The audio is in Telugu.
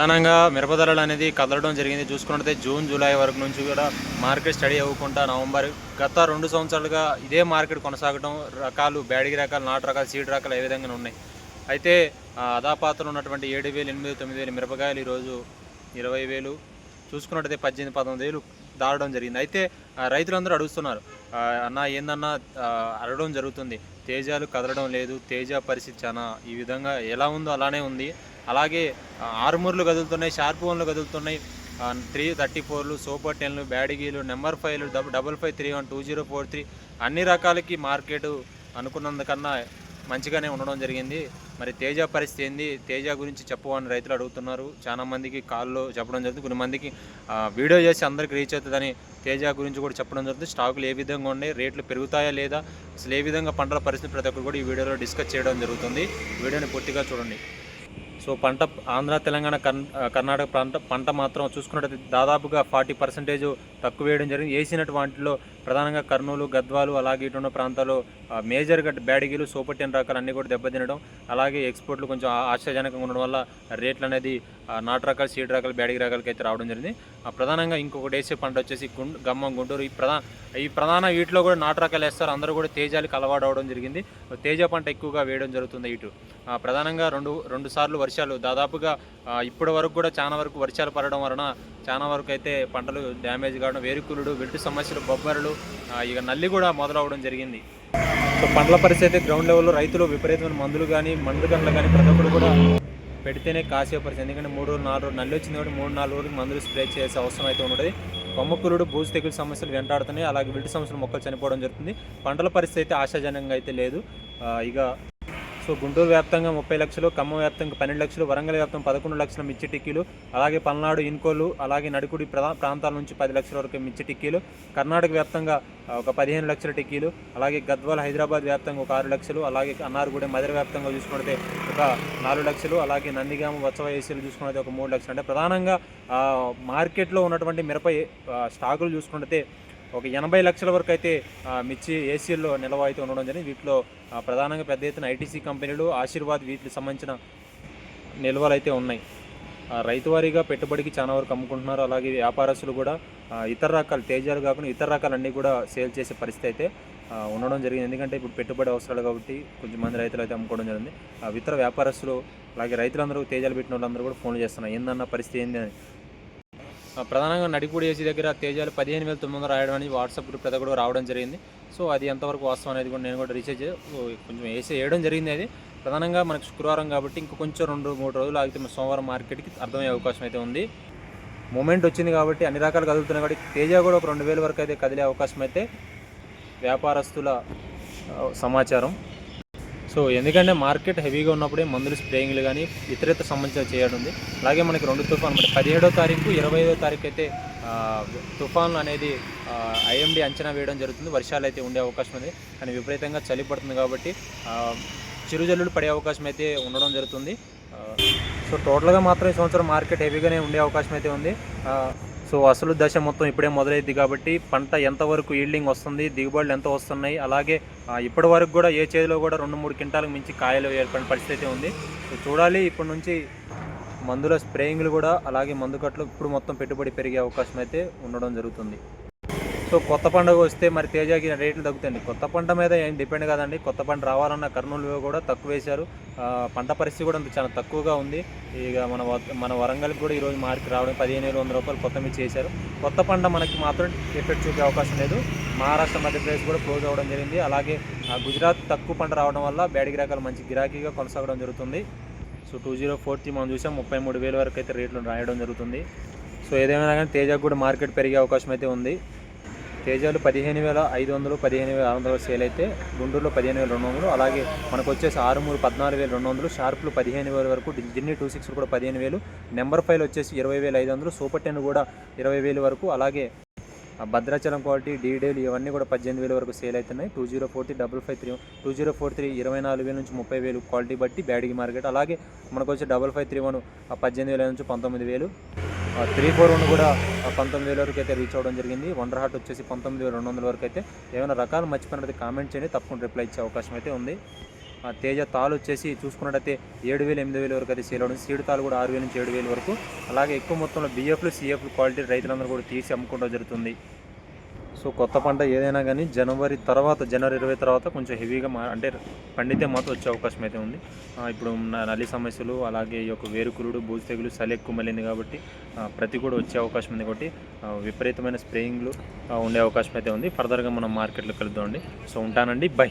ప్రధానంగా మిరప ధరలు అనేది కదలడం జరిగింది. చూసుకున్నట్లయితే జూన్ జూలై వరకు నుంచి కూడా మార్కెట్ స్టడీ అవ్వకుండా నవంబర్ గత రెండు సంవత్సరాలుగా ఇదే మార్కెట్ కొనసాగడం రకాలు బ్యాడిగి రకాలు నాటు రకాలు సీడ్ రకాలు ఏ విధంగా ఉన్నాయి. అయితే ఆ, ఉన్నటువంటి ఏడు వేలు ఎనిమిది తొమ్మిది వేలు మిరపకాయలు ఈరోజు ఇరవై వేలు. చూసుకున్నట్టయితే పద్దెనిమిది పంతొమ్మిది వేలు దాడడం జరిగింది. అయితే రైతులందరూ అడుగుతున్నారు. అన్నా అన్న ఏందన్నా అడగడం జరుగుతుంది. తేజాలు కదలడం లేదు. తేజ పరిస్థితి చాలా ఈ విధంగా ఎలా ఉందో అలానే ఉంది. అలాగే ఆర్మూర్లు కదులుతున్నాయి షార్ప్ వన్లు కదులుతున్నాయి. త్రీ థర్టీ ఫోర్లు సూపర్ టెన్లు బ్యాడిగీలు number ఫైవ్లు double five three one two zero four three అన్ని రకాలకి మార్కెట్ అనుకున్నందుకన్నా మంచిగానే ఉండడం జరిగింది. మరి తేజ పరిస్థితి ఏంది? తేజ గురించి చెప్పవని రైతులు అడుగుతున్నారు. చాలా మందికి కాల్లో చెప్పడం జరుగుతుంది. కొన్ని మందికి వీడియో చేసి అందరికి రీచ్ అవుతుందని తేజ గురించి కూడా చెప్పడం జరుగుతుంది. స్టాకులు ఏ విధంగా ఉన్నాయి? రేట్లు పెరుగుతాయా లేదా? అసలు ఏ విధంగా పంటల పరిస్థితి ప్రతి ఒక్కరు కూడా ఈ వీడియోలో డిస్కస్ చేయడం జరుగుతుంది. వీడియోని పూర్తిగా చూడండి. సో పంట ఆంధ్ర తెలంగాణ కర్ణ కర్ణాటక ప్రాంత పంట మాత్రం చూసుకున్నట్టయితే దాదాపుగా ఫార్టీ పర్సెంటేజ్ తక్కువ వేయడం జరిగింది. వేసినటువంటిలో ప్రధానంగా కర్నూలు గద్వాలు అలాగే ఇటున్న ప్రాంతాల్లో మేజర్గా బ్యాడిగీలు సోపట్టిన రకాలు అన్నీ కూడా దెబ్బతినడం అలాగే ఎక్స్పోర్ట్లు కొంచెం ఆశ్చర్యజనకంగా ఆశాజనకంగా ఉండడం వల్ల రేట్లు అనేది నాటు రకాలు సీడ్ రకాలు బ్యాడిగి రకాలకి అయితే రావడం జరిగింది. ఆ, ప్రధానంగా ఇంకొకటి వేసే పంట వచ్చేసి గుండు గమ్మం గుంటూరు. ఈ ప్రధాన ఈ ప్రధాన వీటిలో కూడా నాటు రకాలు వేస్తారు. అందరూ కూడా తేజాలకి అలవాటు అవడం జరిగింది. తేజ పంట ఎక్కువగా వేయడం జరుగుతుంది ఇటు. ప్రధానంగా రెండు రెండు సార్లు వర్షాలు దాదాపుగా ఇప్పటి వరకు కూడా చాలా వరకు వర్షాలు పడడం వలన చాలా వరకు అయితే పంటలు డ్యామేజ్ కావడం వేరుకులుడు వెట్టు సమస్యలు బొబ్బరలు ఇక నల్లి కూడా మొదలవడం జరిగింది. సో పంటల పరిస్థితి అయితే గ్రౌండ్ లెవెల్లో రైతులు విపరీతమైన మందులు కానీ మందు గంటలు కానీ ప్రతి ఒక్కరు కూడా పెడితేనే కాసే పరిస్థితి. ఎందుకంటే మూడు రోజులు నాలుగు రోజులు నల్లి వచ్చింది కాబట్టి మూడు నాలుగు రోజులు మందులు స్ప్రే చేసే అవసరం అయితే ఉంటుంది కొమ్మకులుడు బూజు తెగులు సమస్యలు వెంటాడుతున్నాయి. అలాగే విల్టు సమస్యలు మొక్కలు చనిపోవడం జరుగుతుంది. పంటల పరిస్థితి అయితే ఆశాజనకంగా అయితే లేదు. ఇక సో గుంటూరు వ్యాప్తంగా ముప్పై లక్షలు ఖమ్మం వ్యాప్తంగా పన్నెండు లక్షలు వరంగల్ వ్యాప్తం పదకొండు లక్షల మిర్చి టిక్కీలు అలాగే పల్నాడు ఇన్కోలు అలాగే నడుకుడి ప్రధా ప్రాంతాల నుంచి పది లక్షల వరకు మిర్చి టిక్కీలు కర్ణాటక వ్యాప్తంగా ఒక పదిహేను లక్షల టిక్కీలు అలాగే గద్వాల్ హైదరాబాద్ వ్యాప్తంగా ఒక ఆరు లక్షలు అలాగే అన్నారగూడెం మధుర వ్యాప్తంగా చూసుకుంటే ఒక నాలుగు లక్షలు అలాగే నందిగామ వత్సవ ఏసీలు చూసుకుంటే ఒక మూడు లక్షలు. అంటే ప్రధానంగా మార్కెట్లో ఉన్నటువంటి మిరప స్టాకులు చూసుకుంటే ఒక ఎనభై లక్షల వరకు అయితే మిర్చి ఏసీల్లో నిల్వ అయితే ఉండడం జరిగింది. వీటిలో ప్రధానంగా పెద్ద ఎత్తున ఐటీసీ కంపెనీలు ఆశీర్వాద్ వీటికి సంబంధించిన నిల్వలు అయితే ఉన్నాయి. ఆ, రైతు వారీగా పెట్టుబడికి చాలా వరకు అమ్ముకుంటున్నారు. అలాగే వ్యాపారస్తులు కూడా ఇతర రకాలు తేజాలు కాకుండా ఇతర రకాలన్నీ కూడా సేల్ చేసే పరిస్థితి అయితే ఉండడం జరిగింది. ఎందుకంటే ఇప్పుడు పెట్టుబడి అవసరాలు కాబట్టి కొంచెం మంది రైతులు అయితే అమ్ముకోవడం జరిగింది. ఇతర వ్యాపారస్తులు అలాగే రైతులందరూ తేజాలు పెట్టిన వాళ్ళందరూ కూడా ఫోన్లు చేస్తున్నారు. ఏందన్న పరిస్థితి ఏంది అని. ప్రధానంగా నడిపూడి ఏసీ దగ్గర తేజాలు పదిహేను వేల తొమ్మిది వందలు రాయడం అని వాట్సాప్ గ్రూప్ పెద్ద కూడా రావడం జరిగింది. సో అది ఎంతవరకు వాస్తవం అనేది కూడా నేను కూడా రీసెర్చ్ కొంచెం వేసి వేయడం జరిగింది అది. ప్రధానంగా మనకు శుక్రవారం కాబట్టి ఇంక కొంచెం రెండు మూడు రోజులు ఆగితే మన సోమవారం మార్కెట్కి అర్థమయ్యే అవకాశం అయితే ఉంది. మూమెంట్ వచ్చింది కాబట్టి అన్ని రకాలు కదులుతున్నాయి కాబట్టి తేజ కూడా ఒక రెండు వేల వరకు అయితే కదిలే అవకాశం అయితే వ్యాపారస్తుల సమాచారం. సో ఎందుకంటే మార్కెట్ హెవీగా ఉన్నప్పుడే మందులు స్ప్రేయింగ్లు కానీ ఇతరత సంబంధించిన చేయడం ఉంది అలాగే మనకి రెండు తుఫాన్ అంటే పదిహేడో తారీఖు ఇరవై ఐదో తారీఖు అయితే తుఫాన్లు అనేది ఐఎండి అంచనా వేయడం జరుగుతుంది. వర్షాలు అయితే ఉండే అవకాశం ఉంది. కానీ విపరీతంగా చలి పడుతుంది కాబట్టి చిరుజల్లులు పడే అవకాశం అయితే ఉండడం జరుగుతుంది. సో టోటల్గా మాత్రం ఈ సంవత్సరం మార్కెట్ హెవీగానే ఉండే అవకాశం అయితే ఉంది. సో అసలు దశ మొత్తం ఇప్పుడే మొదలైంది కాబట్టి పంట ఎంతవరకు ఈల్డింగ్ వస్తుంది దిగుబడులు ఎంత వస్తున్నాయి అలాగే ఇప్పటి వరకు కూడా ఏ చేతిలో కూడా రెండు మూడు క్వింటాలకు మించి కాయలు ఏర్పడిన పరిస్థితి అయితే ఉంది. సో చూడాలి ఇప్పటి నుంచి మందుల స్ప్రేయింగ్లు కూడా అలాగే మందు కట్లు ఇప్పుడు మొత్తం పెట్టుబడి పెరిగే అవకాశం అయితే ఉండడం జరుగుతుంది. సో కొత్త పండుగ వస్తే మరి తేజాకి రేట్లు తగ్గుతాయండి. కొత్త పంట మీద ఏం డిపెండ్ కాదండి. కొత్త పంట రావాలన్న కర్నూలు కూడా తక్కువ వేశారు. పంట పరిస్థితి కూడా అంత చాలా తక్కువగా ఉంది. ఇక మన మన వరంగల్కి కూడా ఈరోజు మార్కెట్ రావడం పదిహేను వేల వంద రూపాయలు కొత్త మీద చేశారు కొత్త పంట మనకి మాత్రం ఎఫెక్ట్ చూపే అవకాశం లేదు. మహారాష్ట్ర మధ్యప్రదేశ్ కూడా క్లోజ్ అవ్వడం జరిగింది. అలాగే ఆ, గుజరాత్ తక్కువ పంట రావడం వల్ల బ్యాడిగి రకాలు మంచి గిరాకీగా కొనసాగడం జరుగుతుంది. So two zero four three మనం చూసాం. ముప్పై మూడు వేల వరకు అయితే రేట్లు రాయడం జరుగుతుంది. సో ఏదేమైనా కానీ తేజకు కూడా మార్కెట్ పెరిగే అవకాశం అయితే ఉంది. తేజాలు పదిహేను వేల ఐదు వందలు పదిహేను వేల ఆరు వందలు సేల్ అయితే గుంటూరులో పదిహేను వేల రెండు వందలు. అలాగే మనకు వచ్చేసి ఆరు మూడు పద్నాలుగు వేల రెండు వందలు షార్ప్లు పదిహేను వేల వరకు జిన్ని టూ సిక్స్ కూడా పదిహేను వేలు. నెంబర్ ఫైవ్ వచ్చేసి ఇరవై వేల ఐదు వందలు సూపర్ టెన్ కూడా ఇరవై వేలు వరకు. అలాగే భద్రాచలం క్వాలిటీ డీడేలు ఇవన్నీ కూడా పద్దెనిమిది వేల వరకు సేల్ అవుతున్నాయి. Two zero four three double five three two zero four three ఇరవై నాలుగు వేల నుంచి ముప్పై వేలు క్వాలిటీ బట్టి బ్యాడిగి మార్కెట్. అలాగే మనకు వచ్చి డబల్ ఫైవ్ త్రీ వన్ పద్దెనిమిది వేల నుంచి పంతొమ్మిది వేలు. త్రీ ఫోర్ వన్ కూడా పంతొమ్మిది వేల వరకు అయితే రీచ్ అవ్వడం జరిగింది. వండర్ హార్ట్ వచ్చేసి పంతొమ్మిది వేల రెండు వందల వరకు అయితే ఏమైనా రకాలు మర్చిపోయినది కామెంట్ చేయండి. తప్పకుండా రిప్లై ఇచ్చే అవకాశం అయితే ఉంది. ఆ తేజ తాలు వచ్చేసి చూసుకున్నట్టయితే ఏడు వేలు ఎనిమిది వేల వరకు అయితే సేల్ అవ్వడం సీడ్ తాలు కూడా ఆరు వేల నుంచి ఏడు వేల వరకు. అలాగే ఎక్కువ మొత్తంలో బిఎఫ్లు సిఎఫ్లు క్వాలిటీ రైతులందరూ కూడా తీసి అమ్ముకోవడం జరుగుతుంది. సో కొత్త పంట ఏదైనా కానీ జనవరి తర్వాత జనవరి ఇరవై తర్వాత కొంచెం హెవీగా మా అంటే పండితే మాత్రం వచ్చే అవకాశం అయితే ఉంది. ఇప్పుడు ఉన్న నల్లి సమస్యలు అలాగే ఈ యొక్క వేరుకురుడు బూజు తెగులు చలి ఎక్కువ మళ్ళింది కాబట్టి ప్రతి కూడా వచ్చే అవకాశం ఉంది కాబట్టి విపరీతమైన స్ప్రేయింగ్లు ఉండే అవకాశం అయితే ఉంది. ఫర్దర్గా మనం మార్కెట్లో కలుద్దామండి. సో ఉంటానండి. బై